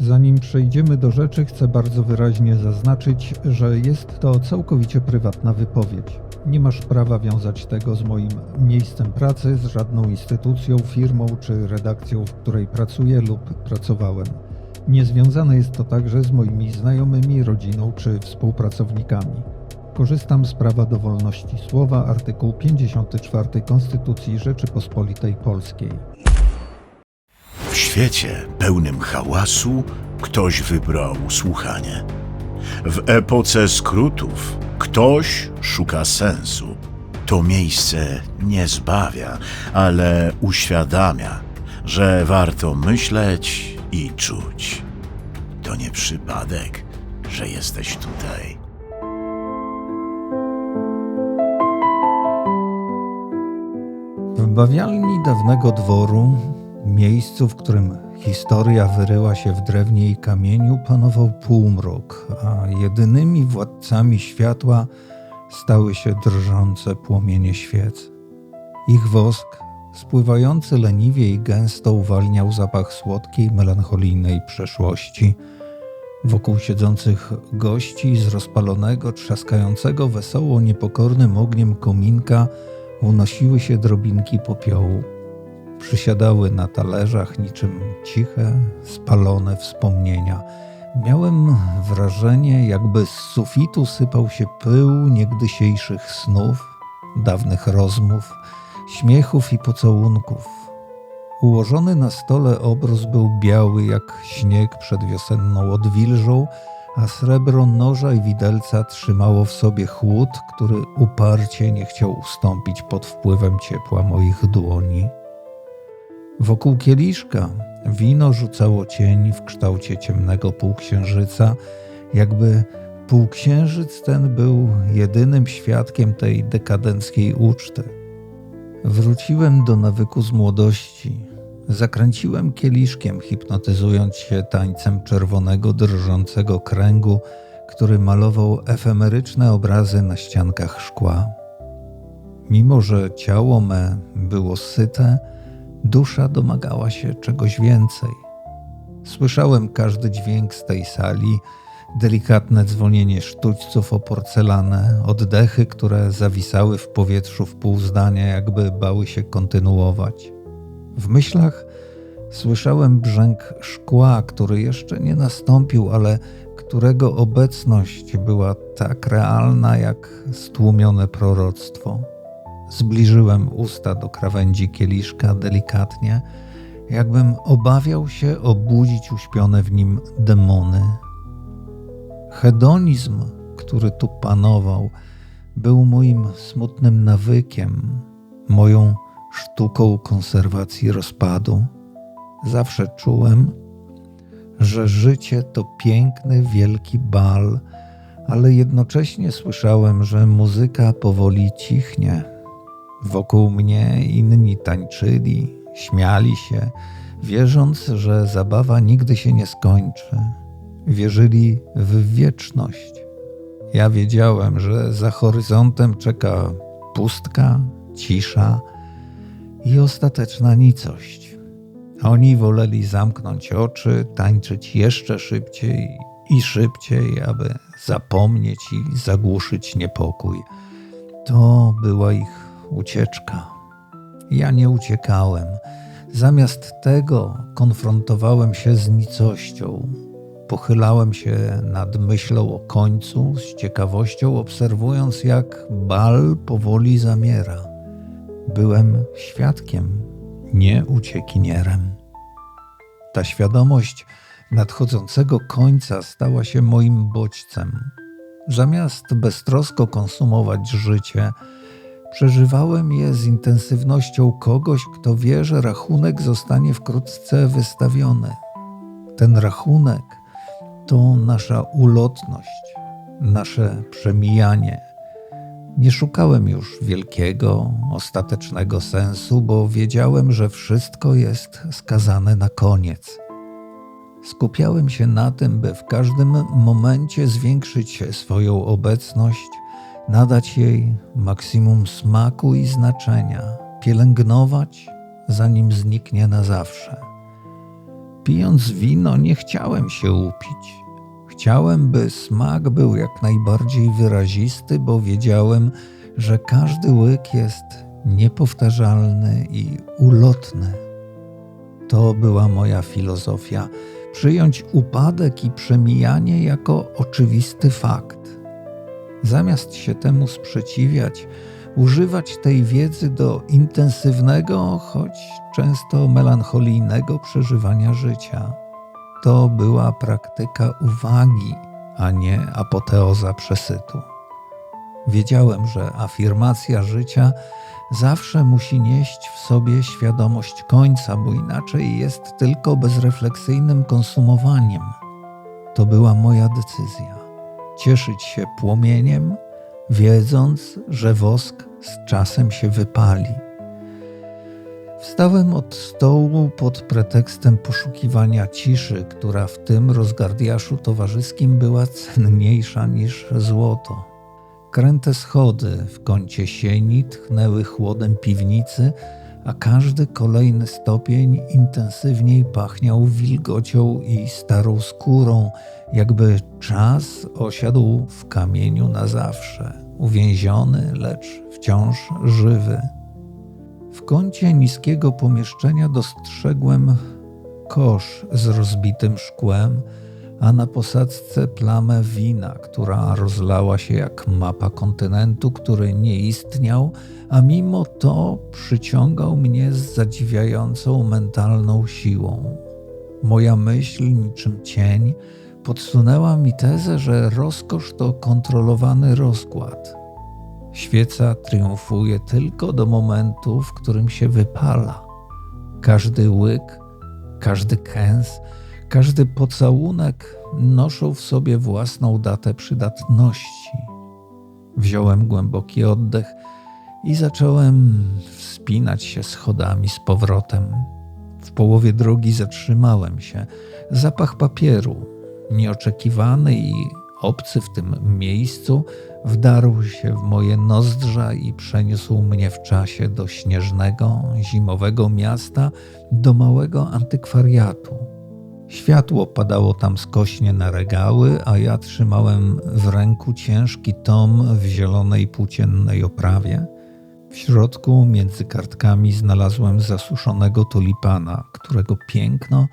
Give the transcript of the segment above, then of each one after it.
Zanim przejdziemy do rzeczy, chcę bardzo wyraźnie zaznaczyć, że jest to całkowicie prywatna wypowiedź. Nie masz prawa wiązać tego z moim miejscem pracy, z żadną instytucją, firmą czy redakcją, w której pracuję lub pracowałem. Niezwiązane jest to także z moimi znajomymi, rodziną czy współpracownikami. Korzystam z prawa do wolności słowa, artykuł 54 Konstytucji Rzeczypospolitej Polskiej. W świecie pełnym hałasu ktoś wybrał słuchanie. W epoce skrótów ktoś szuka sensu. To miejsce nie zbawia, ale uświadamia, że warto myśleć i czuć. To nie przypadek, że jesteś tutaj. W bawialni dawnego dworu, miejscu, w którym historia wyryła się w drewnie i kamieniu, panował półmrok, a jedynymi władcami światła stały się drżące płomienie świec. Ich wosk, spływający leniwie i gęsto, uwalniał zapach słodkiej, melancholijnej przeszłości. Wokół siedzących gości z rozpalonego, trzaskającego wesoło niepokornym ogniem kominka unosiły się drobinki popiołu. Przysiadały na talerzach niczym ciche, spalone wspomnienia. Miałem wrażenie, jakby z sufitu sypał się pył niegdysiejszych snów, dawnych rozmów, śmiechów i pocałunków. Ułożony na stole obraz był biały jak śnieg przed wiosenną odwilżą, a srebro noża i widelca trzymało w sobie chłód, który uparcie nie chciał ustąpić pod wpływem ciepła moich dłoni. Wokół kieliszka wino rzucało cień w kształcie ciemnego półksiężyca, jakby półksiężyc ten był jedynym świadkiem tej dekadenckiej uczty. Wróciłem do nawyku z młodości. Zakręciłem kieliszkiem, hipnotyzując się tańcem czerwonego, drżącego kręgu, który malował efemeryczne obrazy na ściankach szkła. Mimo, że ciało me było syte, dusza domagała się czegoś więcej. Słyszałem każdy dźwięk z tej sali, delikatne dzwonienie sztućców o porcelanę, oddechy, które zawisały w powietrzu w pół zdania, jakby bały się kontynuować. W myślach słyszałem brzęk szkła, który jeszcze nie nastąpił, ale którego obecność była tak realna jak stłumione proroctwo. Zbliżyłem usta do krawędzi kieliszka delikatnie, jakbym obawiał się obudzić uśpione w nim demony. Hedonizm, który tu panował, był moim smutnym nawykiem, moją sztuką konserwacji rozpadu. Zawsze czułem, że życie to piękny, wielki bal, ale jednocześnie słyszałem, że muzyka powoli cichnie. Wokół mnie inni tańczyli, śmiali się, wierząc, że zabawa nigdy się nie skończy. Wierzyli w wieczność. Ja wiedziałem, że za horyzontem czeka pustka, cisza i ostateczna nicość. Oni woleli zamknąć oczy, tańczyć jeszcze szybciej i szybciej, aby zapomnieć i zagłuszyć niepokój. To była ich ucieczka. Ja nie uciekałem. Zamiast tego konfrontowałem się z nicością. Pochylałem się nad myślą o końcu, z ciekawością obserwując, jak bal powoli zamiera. Byłem świadkiem, nie uciekinierem. Ta świadomość nadchodzącego końca stała się moim bodźcem. Zamiast beztrosko konsumować życie, przeżywałem je z intensywnością kogoś, kto wie, że rachunek zostanie wkrótce wystawiony. Ten rachunek to nasza ulotność, nasze przemijanie. Nie szukałem już wielkiego, ostatecznego sensu, bo wiedziałem, że wszystko jest skazane na koniec. Skupiałem się na tym, by w każdym momencie zwiększyć swoją obecność, nadać jej maksimum smaku i znaczenia, pielęgnować, zanim zniknie na zawsze. pijąc wino, nie chciałem się upić. Chciałem, by smak był jak najbardziej wyrazisty, bo wiedziałem, że każdy łyk jest niepowtarzalny i ulotny. To była moja filozofia przyjąć upadek i przemijanie jako oczywisty fakt. Zamiast się temu sprzeciwiać, używać tej wiedzy do intensywnego, choć często melancholijnego przeżywania życia. To była praktyka uwagi, a nie apoteoza przesytu. Wiedziałem, że afirmacja życia zawsze musi nieść w sobie świadomość końca, bo inaczej jest tylko bezrefleksyjnym konsumowaniem. To była moja decyzja. Cieszyć się płomieniem, wiedząc, że wosk z czasem się wypali. Wstałem od stołu pod pretekstem poszukiwania ciszy, która w tym rozgardiaszu towarzyskim była cenniejsza niż złoto. Kręte schody w kącie sieni tchnęły chłodem piwnicy, a każdy kolejny stopień intensywniej pachniał wilgocią i starą skórą, jakby czas osiadł w kamieniu na zawsze, uwięziony, lecz wciąż żywy. W kącie niskiego pomieszczenia dostrzegłem kosz z rozbitym szkłem, a na posadzce plamę wina, która rozlała się jak mapa kontynentu, który nie istniał, a mimo to przyciągał mnie z zadziwiającą mentalną siłą. Moja myśl, niczym cień, podsunęła mi tezę, że rozkosz to kontrolowany rozkład. Świeca triumfuje tylko do momentu, w którym się wypala. Każdy łyk, każdy kęs, każdy pocałunek noszą w sobie własną datę przydatności. Wziąłem głęboki oddech i zacząłem wspinać się schodami z powrotem. W połowie drogi zatrzymałem się. Zapach papieru, nieoczekiwany i obcy w tym miejscu, wdarł się w moje nozdrza i przeniósł mnie w czasie do śnieżnego, zimowego miasta, do małego antykwariatu. Światło padało tam skośnie na regały, a ja trzymałem w ręku ciężki tom w zielonej płóciennej oprawie. W środku, między kartkami, znalazłem zasuszonego tulipana, którego piękno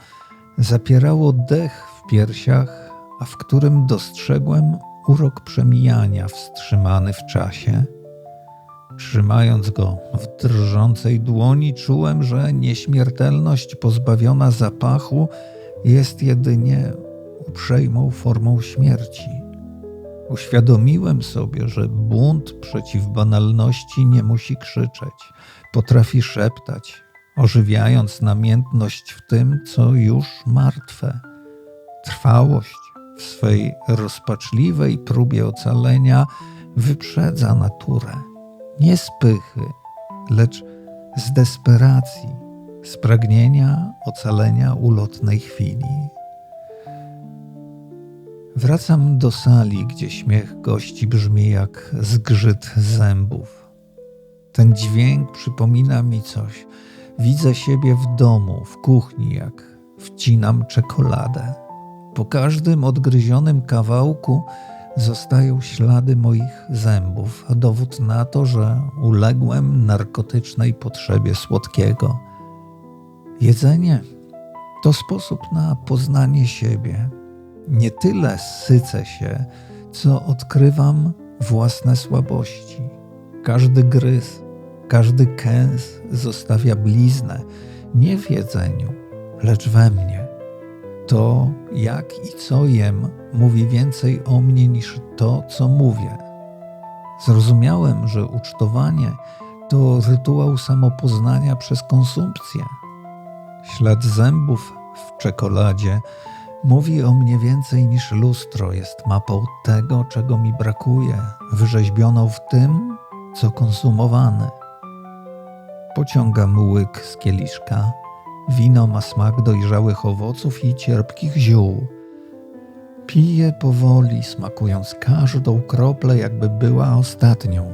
zapierało dech w piersiach, a w którym dostrzegłem urok przemijania wstrzymany w czasie. Trzymając go w drżącej dłoni, czułem, że nieśmiertelność pozbawiona zapachu jest jedynie uprzejmą formą śmierci. Uświadomiłem sobie, że bunt przeciw banalności nie musi krzyczeć, potrafi szeptać, ożywiając namiętność w tym, co już martwe. Trwałość w swej rozpaczliwej próbie ocalenia wyprzedza naturę. Nie z pychy, lecz z desperacji, z pragnienia ocalenia ulotnej chwili. Wracam do sali, gdzie śmiech gości brzmi jak zgrzyt zębów. Ten dźwięk przypomina mi coś. Widzę siebie w domu, w kuchni, jak wcinam czekoladę. Po każdym odgryzionym kawałku zostają ślady moich zębów, dowód na to, że uległem narkotycznej potrzebie słodkiego. Jedzenie to sposób na poznanie siebie. Nie tyle sycę się, co odkrywam własne słabości. Każdy gryz, każdy kęs zostawia bliznę nie w jedzeniu, lecz we mnie. To, jak i co jem, mówi więcej o mnie niż to, co mówię. Zrozumiałem, że ucztowanie to rytuał samopoznania przez konsumpcję. Ślad zębów w czekoladzie mówi o mnie więcej niż lustro, jest mapą tego, czego mi brakuje, wyrzeźbioną w tym, co konsumowane. Pociągam łyk z kieliszka. Wino ma smak dojrzałych owoców i cierpkich ziół. Piję powoli, smakując każdą kroplę, jakby była ostatnią.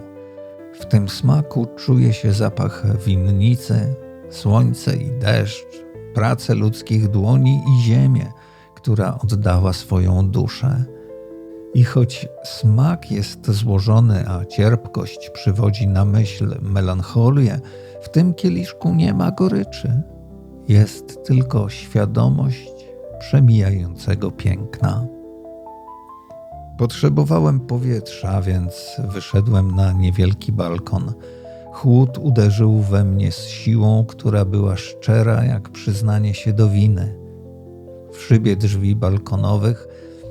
W tym smaku czuje się zapach winnicy, słońce i deszcz, pracę ludzkich dłoni i ziemię, która oddała swoją duszę. I choć smak jest złożony, a cierpkość przywodzi na myśl melancholię, w tym kieliszku nie ma goryczy. Jest tylko świadomość przemijającego piękna. Potrzebowałem powietrza, więc wyszedłem na niewielki balkon. Chłód uderzył we mnie z siłą, która była szczera jak przyznanie się do winy. W szybie drzwi balkonowych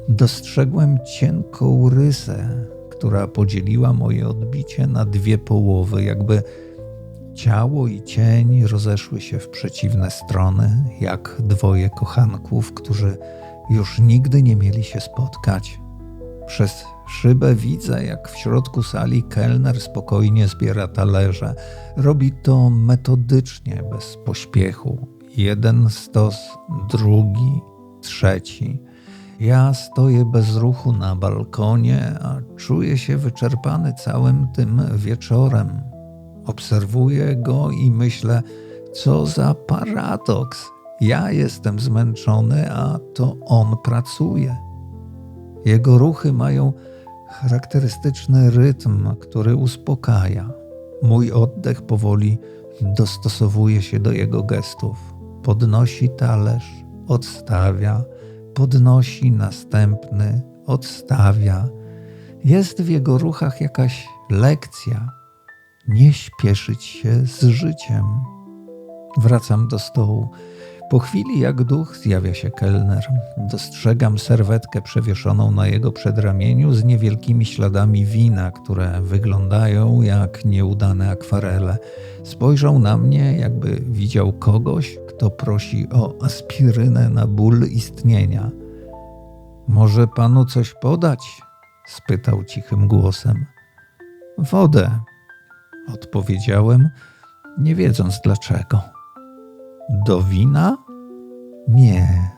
dostrzegłem cienką rysę, która podzieliła moje odbicie na dwie połowy, jakby ciało i cień rozeszły się w przeciwne strony, jak dwoje kochanków, którzy już nigdy nie mieli się spotkać. Przez szybę widzę, jak w środku sali kelner spokojnie zbiera talerze. Robi to metodycznie, bez pośpiechu. Jeden stos, drugi, trzeci. Ja stoję bez ruchu na balkonie, a czuję się wyczerpany całym tym wieczorem. Obserwuję go i myślę, co za paradoks. Ja jestem zmęczony, a to on pracuje. Jego ruchy mają charakterystyczny rytm, który uspokaja. Mój oddech powoli dostosowuje się do jego gestów. Podnosi talerz, odstawia, podnosi następny, odstawia. Jest w jego ruchach jakaś lekcja. Nie śpieszyć się z życiem. Wracam do stołu. Po chwili, jak duch, zjawia się kelner. Dostrzegam serwetkę przewieszoną na jego przedramieniu z niewielkimi śladami wina, które wyglądają jak nieudane akwarele. Spojrzał na mnie, jakby widział kogoś, kto prosi o aspirynę na ból istnienia. Może panu coś podać? spytał cichym głosem. Wodę, odpowiedziałem, nie wiedząc dlaczego. Do wina? Nie,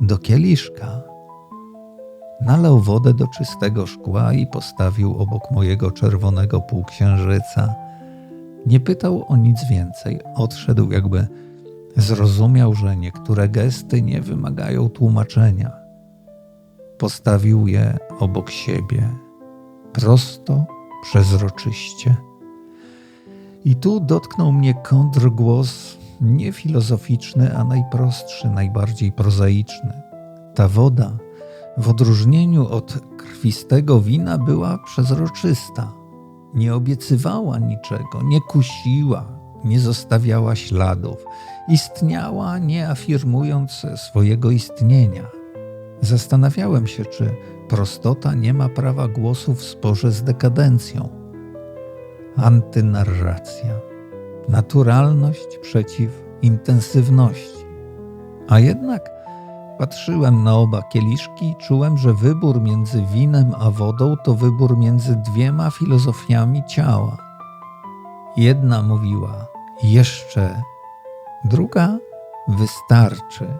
do kieliszka. Nalał wodę do czystego szkła i postawił obok mojego czerwonego półksiężyca. Nie pytał o nic więcej. Odszedł, jakby zrozumiał, że niektóre gesty nie wymagają tłumaczenia. Postawił je obok siebie, prosto, przezroczyście. I tu dotknął mnie kontrgłos nie filozoficzny, a najprostszy, najbardziej prozaiczny. Ta woda, w odróżnieniu od krwistego wina, była przezroczysta. Nie obiecywała niczego, nie kusiła, nie zostawiała śladów, istniała, nie afirmując swojego istnienia. Zastanawiałem się, czy prostota nie ma prawa głosu w sporze z dekadencją. Antynarracja naturalność przeciw intensywności. A jednak patrzyłem na oba kieliszki i czułem, że wybór między winem a wodą to wybór między dwiema filozofiami ciała. Jedna mówiła jeszcze, druga wystarczy.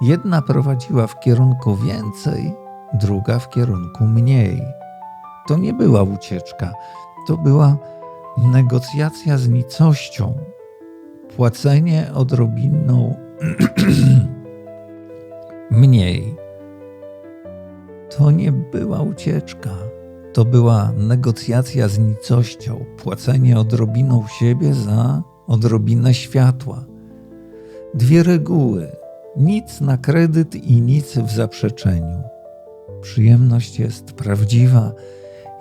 Jedna prowadziła w kierunku więcej, druga w kierunku mniej. To nie była ucieczka, to była negocjacja z nicością, płacenie odrobinną mniej. To nie była ucieczka, to była negocjacja z nicością, płacenie odrobiną siebie za odrobinę światła. Dwie reguły: nic na kredyt i nic w zaprzeczeniu. Przyjemność jest prawdziwa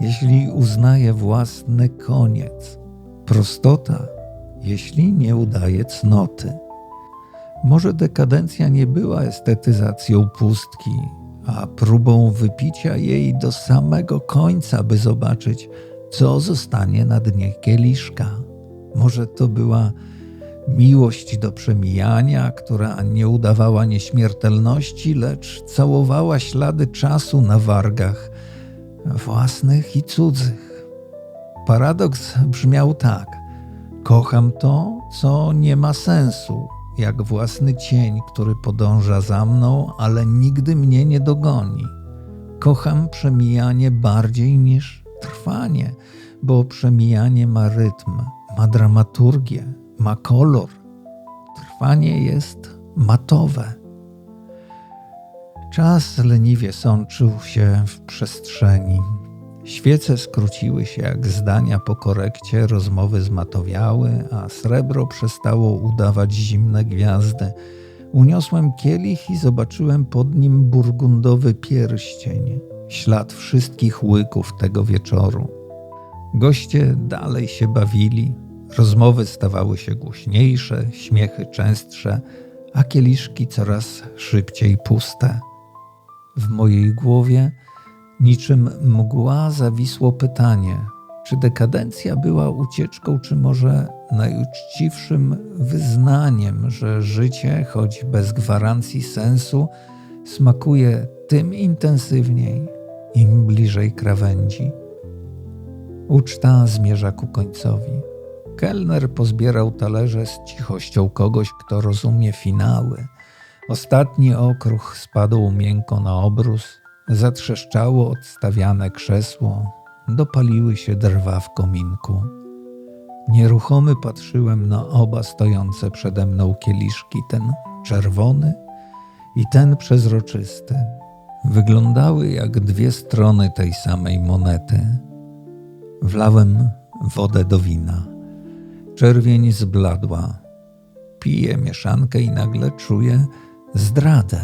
jeśli uznaje własny koniec, prostota, jeśli nie udaje cnoty. Może dekadencja nie była estetyzacją pustki, a próbą wypicia jej do samego końca, by zobaczyć, co zostanie na dnie kieliszka. Może to była miłość do przemijania, która nie udawała nieśmiertelności, lecz całowała ślady czasu na wargach własnych i cudzych. Paradoks brzmiał tak: Kocham to, co nie ma sensu, jak własny cień, który podąża za mną, ale nigdy mnie nie dogoni. Kocham przemijanie bardziej niż trwanie, bo przemijanie ma rytm, ma dramaturgię, ma kolor. Trwanie jest matowe. Czas leniwie sączył się w przestrzeni. Świece skróciły się jak zdania po korekcie, rozmowy zmatowiały, a srebro przestało udawać zimne gwiazdy. Uniosłem kielich i zobaczyłem pod nim burgundowy pierścień, ślad wszystkich łyków tego wieczoru. Goście dalej się bawili, rozmowy stawały się głośniejsze, śmiechy częstsze, a kieliszki coraz szybciej puste. W mojej głowie niczym mgła zawisło pytanie, czy dekadencja była ucieczką, czy może najuczciwszym wyznaniem, że życie, choć bez gwarancji sensu, smakuje tym intensywniej, im bliżej krawędzi. Uczta zmierza ku końcowi. Kelner pozbierał talerze z cichością kogoś, kto rozumie finały. Ostatni okruch spadł miękko na obrus, zatrzeszczało odstawiane krzesło, dopaliły się drwa w kominku. Nieruchomy patrzyłem na oba stojące przede mną kieliszki, ten czerwony i ten przezroczysty. Wyglądały jak dwie strony tej samej monety. Wlałem wodę do wina. Czerwień zbladła. Piję mieszankę i nagle czuję zdradę.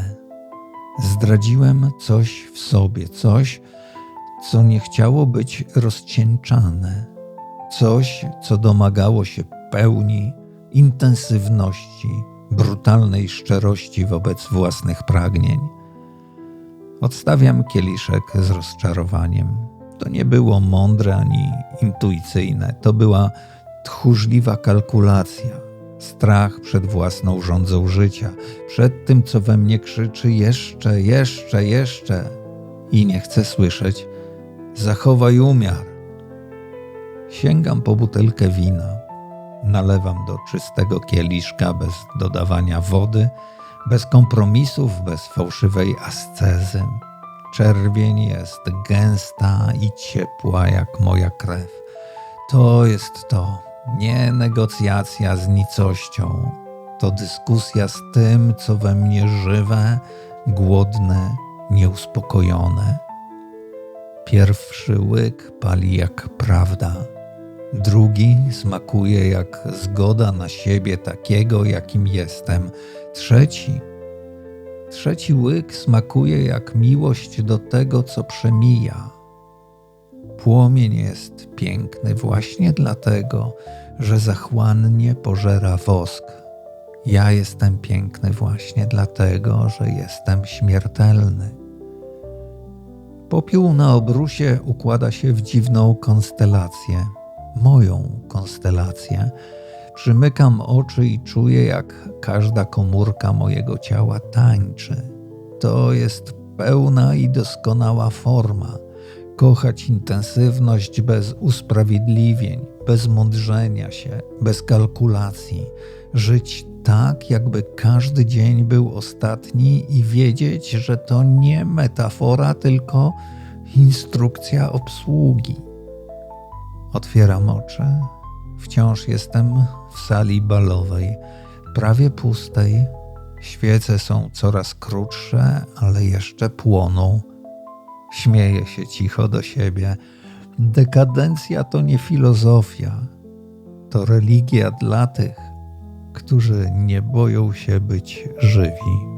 Zdradziłem coś w sobie, coś, co nie chciało być rozcieńczane, coś, co domagało się pełni, intensywności, brutalnej szczerości wobec własnych pragnień. Odstawiam kieliszek z rozczarowaniem. To nie było mądre ani intuicyjne, to była tchórzliwa kalkulacja, strach przed własną rządzą życia, przed tym, co we mnie krzyczy jeszcze, jeszcze, jeszcze i nie chcę słyszeć. Zachowaj umiar. Sięgam po butelkę wina, nalewam do czystego kieliszka bez dodawania wody, bez kompromisów, bez fałszywej ascezy. Czerwień jest gęsta i ciepła jak moja krew. To jest to, nie negocjacja z nicością. To dyskusja z tym, co we mnie żywe, głodne, nieuspokojone. Pierwszy łyk pali jak prawda, drugi smakuje jak zgoda na siebie takiego, jakim jestem. Trzeci, trzeci łyk smakuje jak miłość do tego, co przemija. Płomień jest piękny właśnie dlatego, że zachłannie pożera wosk. Ja jestem piękny właśnie dlatego, że jestem śmiertelny. Popiół na obrusie układa się w dziwną konstelację, moją konstelację. Przymykam oczy i czuję, jak każda komórka mojego ciała tańczy. To jest pełna i doskonała forma. Kochać intensywność bez usprawiedliwień, bez mądrzenia się, bez kalkulacji. Żyć tak, jakby każdy dzień był ostatni i wiedzieć, że to nie metafora, tylko instrukcja obsługi. Otwieram oczy. Wciąż jestem w sali balowej, prawie pustej. Świece są coraz krótsze, ale jeszcze płoną. Śmieję się cicho do siebie. Dekadencja to nie filozofia, to religia dla tych, którzy nie boją się być żywi.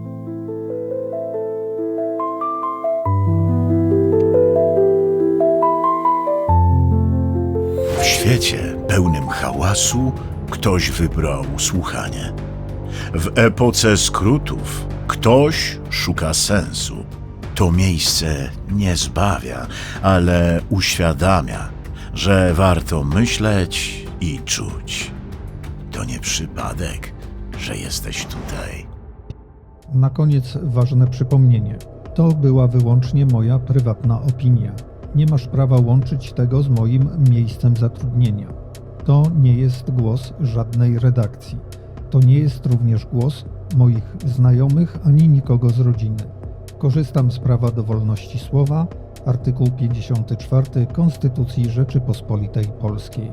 W świecie pełnym hałasu ktoś wybrał słuchanie. W epoce skrótów ktoś szuka sensu. To miejsce nie zbawia, ale uświadamia, że warto myśleć i czuć. To nie przypadek, że jesteś tutaj. Na koniec ważne przypomnienie. To była wyłącznie moja prywatna opinia. Nie masz prawa łączyć tego z moim miejscem zatrudnienia. To nie jest głos żadnej redakcji. To nie jest również głos moich znajomych ani nikogo z rodziny. Korzystam z prawa do wolności słowa, artykuł 54 Konstytucji Rzeczypospolitej Polskiej.